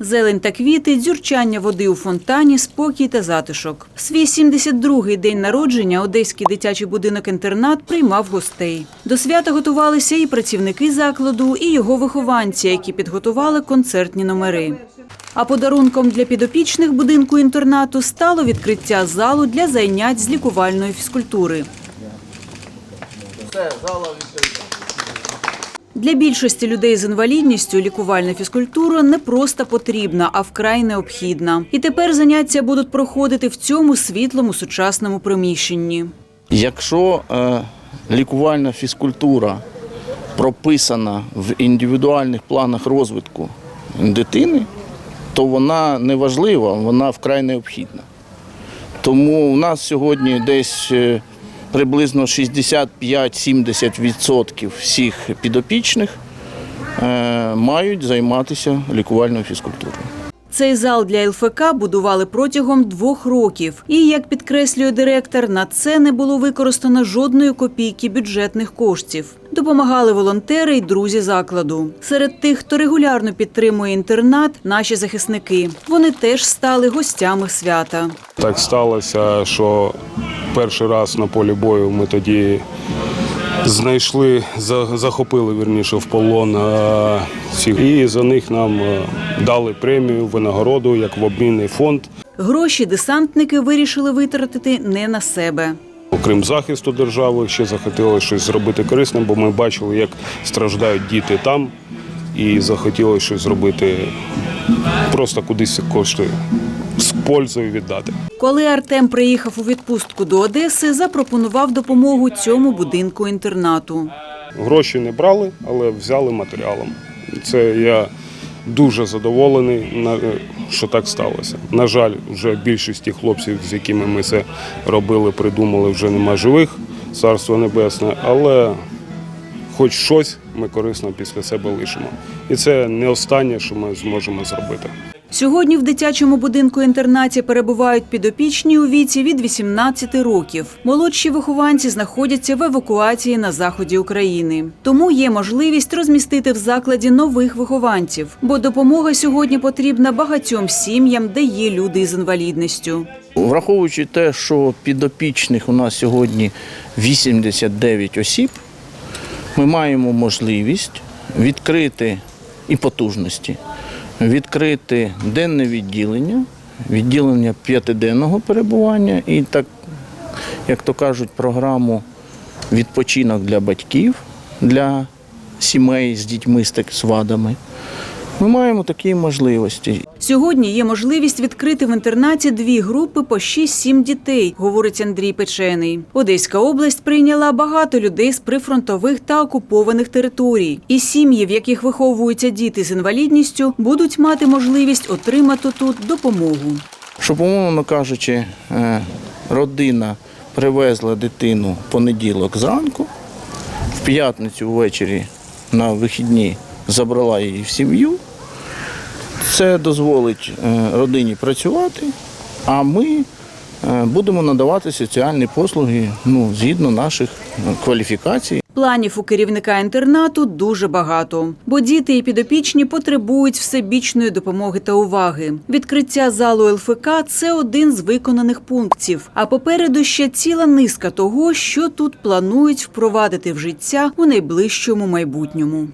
Зелень та квіти, дзюрчання води у фонтані, спокій та затишок. Свій 72-й день народження одеський дитячий будинок-інтернат приймав гостей. До свята готувалися і працівники закладу, і його вихованці, які підготували концертні номери. А подарунком для підопічних будинку інтернату стало відкриття залу для зайнять з лікувальної фізкультури. Для більшості людей з інвалідністю лікувальна фізкультура не просто потрібна, а вкрай необхідна. І тепер заняття будуть проходити в цьому світлому сучасному приміщенні. Якщо е, лікувальна фізкультура прописана в індивідуальних планах розвитку дитини, то вона не важлива, вона вкрай необхідна. Тому у нас сьогодні десь е, приблизно 65-70% всіх підопічних е, мають займатися лікувальною фізкультурою. Цей зал для ЛФК будували протягом двох років. І, як підкреслює директор, на це не було використано жодної копійки бюджетних коштів. Допомагали волонтери й друзі закладу. Серед тих, хто регулярно підтримує інтернат, наші захисники. Вони теж стали гостями свята. Так сталося, що перший раз на полі бою ми тоді знайшли, захопили вірніше в полон е, всіх. І за них нам е, дали премію, винагороду як в обмінний фонд. Гроші десантники вирішили витратити не на себе. Окрім захисту держави, ще захотіли щось зробити корисним, бо ми бачили, як страждають діти там, і захотіли щось зробити, просто кудись кошти з пользою віддати. Коли Артем приїхав у відпустку до Одеси, запропонував допомогу цьому будинку інтернату. Гроші не брали, але взяли матеріалом. Це я дуже задоволений, що так сталося. На жаль, вже більшості хлопців, з якими ми це робили, придумали, вже нема живих, царство небесне, але хоч щось ми корисно після себе лишимо. І це не останнє, що ми зможемо зробити. Сьогодні в дитячому будинку інтернаті перебувають підопічні у віці від 18 років. Молодші вихованці знаходяться в евакуації на заході України. Тому є можливість розмістити в закладі нових вихованців, бо допомога сьогодні потрібна багатьом сім'ям, де є люди з інвалідністю. Враховуючи те, що підопічних у нас сьогодні 89 осіб, ми маємо можливість відкрити і потужності, відкрити денне відділення, відділення п'ятиденного перебування і так, як то кажуть, програму відпочинок для батьків, для сімей з дітьми з вадами. Ми маємо такі можливості. Сьогодні є можливість відкрити в інтернаті дві групи по 6-7 дітей, говорить Андрій Печений. Одеська область прийняла багато людей з прифронтових та окупованих територій. І сім'ї, в яких виховуються діти з інвалідністю, будуть мати можливість отримати тут допомогу. Щоб, умовно кажучи, е, родина привезла дитину в понеділок зранку, в п'ятницю ввечері на вихідні забрала її в сім'ю. Це дозволить е, родині працювати, а ми е, будемо надавати соціальні послуги ну, згідно наших е, кваліфікацій. Планів у керівника інтернату дуже багато, бо діти і підопічні потребують всебічної допомоги та уваги. Відкриття залу ЛФК це один з виконаних пунктів. А попереду ще ціла низка того, що тут планують впровадити в життя у найближчому майбутньому.